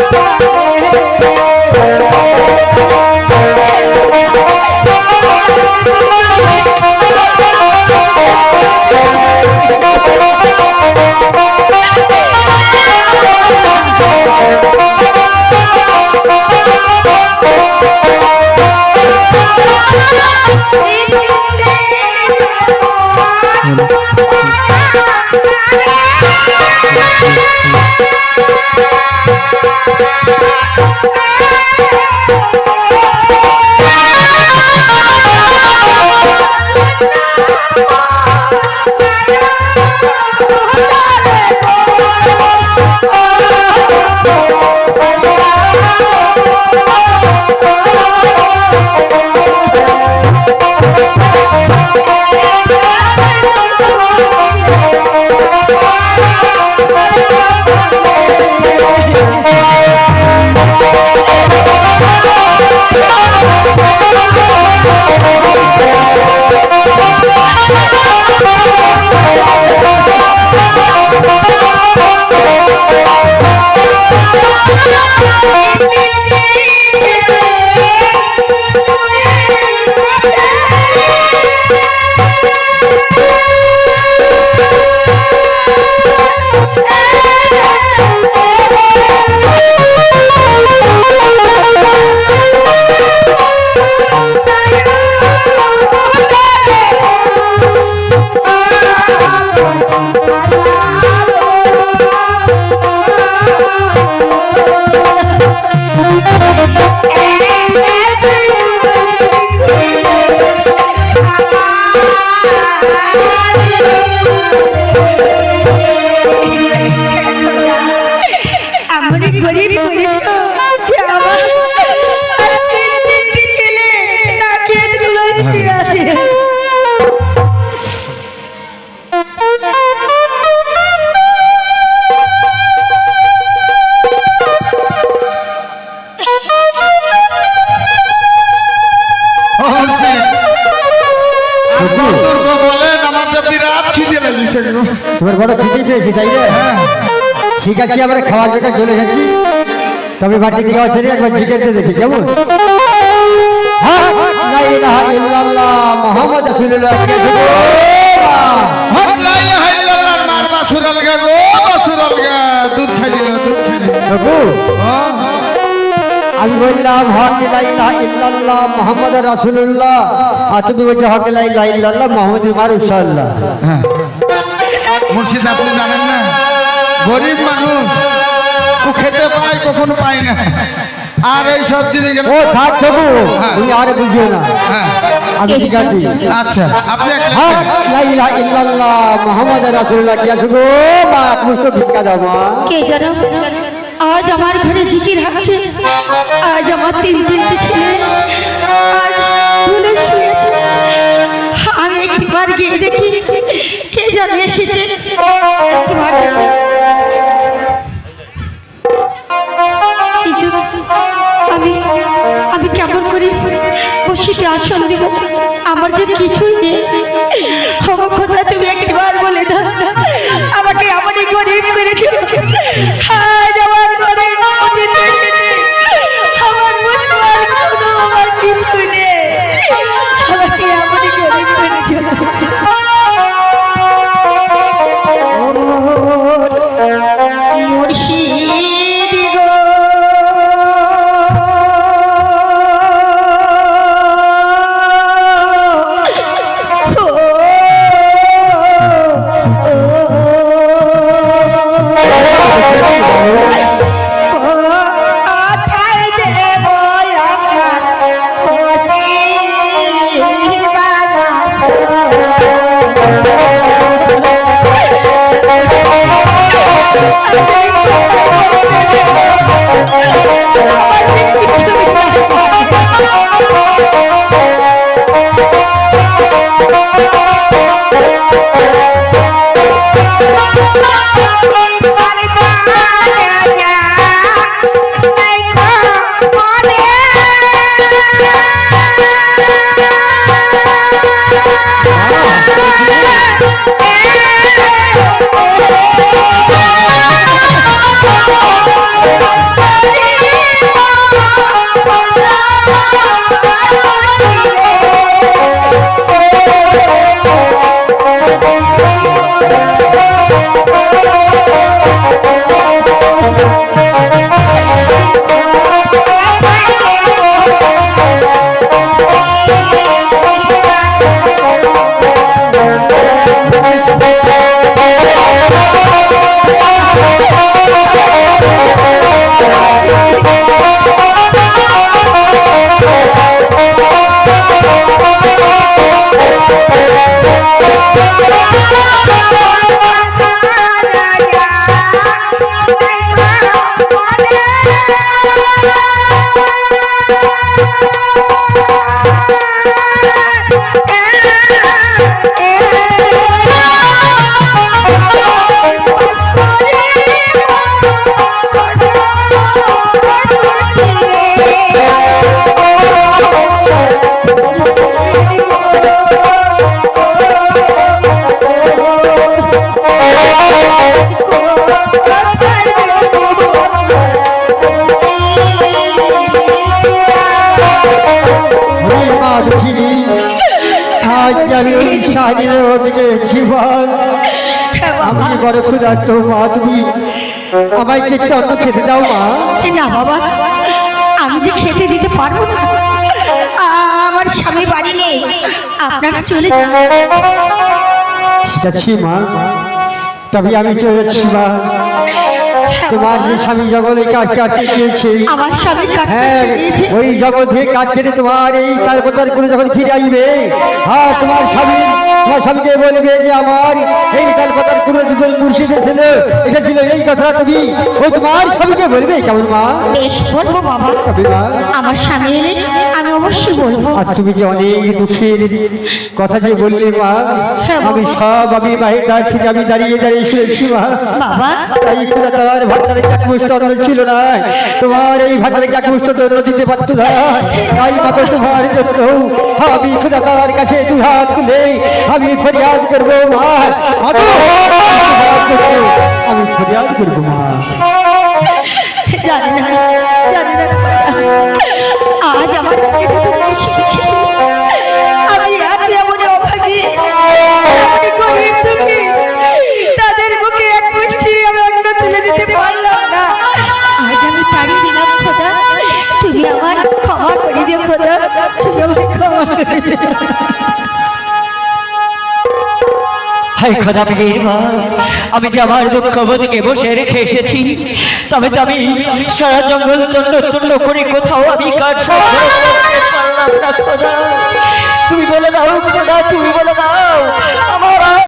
Yeah. তোমার বড় খিদে পেয়েছি তাই না? ঠিক আছে আমরা খাওয়ার জায়গায় চলে এসেছি তবে বাটি থেকে আছে একবার জিজ্ঞেস দেখি কেমন? রাসূলুল্লাহ কে হ্যাঁ, হ্যাঁ। আমি বললাম হক ইল্লাল্লাহ মুহাম্মদ রাসূলুল্লাহ। আর তুমি বলছো হক ইল্লাল্লাহ মুহাম্মদ মারুসাল্লাহ হ্যাঁ। মুর্শিদ আপনি জানেন না? গরিব মানুষ ও খেতে পায় কখনো পায় না। আর এই সব জিনিস ও থাক বাবু হ্যাঁ। তুমি আরে বুঝিও না। হ্যাঁ। আমি আচ্ছা আপনি একটা হক লা ইলাহা ইল্লাল্লাহ মুহাম্মদ রাসূলুল্লাহ কে শুনো মা মুস্ত ভিক্ষা দাও মা। কে জানো? আজ আমার ঘরে জিকির হচ্ছে। আজ আমার তিন তিনটি ছেলে আজ ভুলে শুয়েছে আমি একটিবার গিয়ে দেখি কে এসেছে। আমি কেমন করে বসিতে আসন দিব? আমার যে কিছুই নেই। কথা তুমি একবার বলে দাও। আমাকে আমারই গরিব করেছে। 一度見たい Thank you. Thank you. আজ আমি ওই বলছি। শাহিনের জীবন। আমি বড় ক্ষুধার্ত মা তুমি। আমায় খেতে দাও মা। না বাবা আমি যে খেতে দিতে পারব না। আমার স্বামী বাড়ি নেই আপনারা চলে যান। ঠিক আছে মা। তবে আমি চলে যাচ্ছি মা। তোমার যে স্বামী জগতে কাটতে গিয়েছে আমার স্বামী কাটতে হ্যাঁ ওই জগৎ থেকে কেটে তোমার এই তালপতার করে যখন ফিরে আসবে হ্যাঁ তোমার স্বামী তোমার স্বামীকে বলবে যে আমার এই তালপতার করে দুজন মুর্শিদ ছিল এটা ছিল এই কথা তুমি ওই তোমার স্বামীকে বলবে কেমন মা? বেশ বলব বাবা। আমার স্বামী এলে আমি অবশ্যই বলব। আর তুমি যে অনেক দুঃখের কথা যে বললে মা হ্যাঁ, আমি সব আমি মায়ের কাছ আমি দাঁড়িয়ে দাঁড়িয়ে শুনেছি মা। বাবা। তাই তার ভাতারে এক মুষ্ট অন্ন ছিল না। তোমার এই ভাতারে এক মুষ্ট অন্ন দিতে পারতো না। তাই মাকে তোমার জন্য আমি খোদা তার কাছে দু হাত তুলে আমি ফরিয়াদ করব মা। আমি ফরিয়াদ করব মা। হাই খোদা মেহেরবান আমি যে আমার দুঃখ বোধকে বসে রেখে এসেছি, তবে তো আমি সারা জঙ্গল তন্ন তন্ন করে কোথাও আমি কাজ তুমি বলে দাও খোদা, তুমি বলে দাও, আমার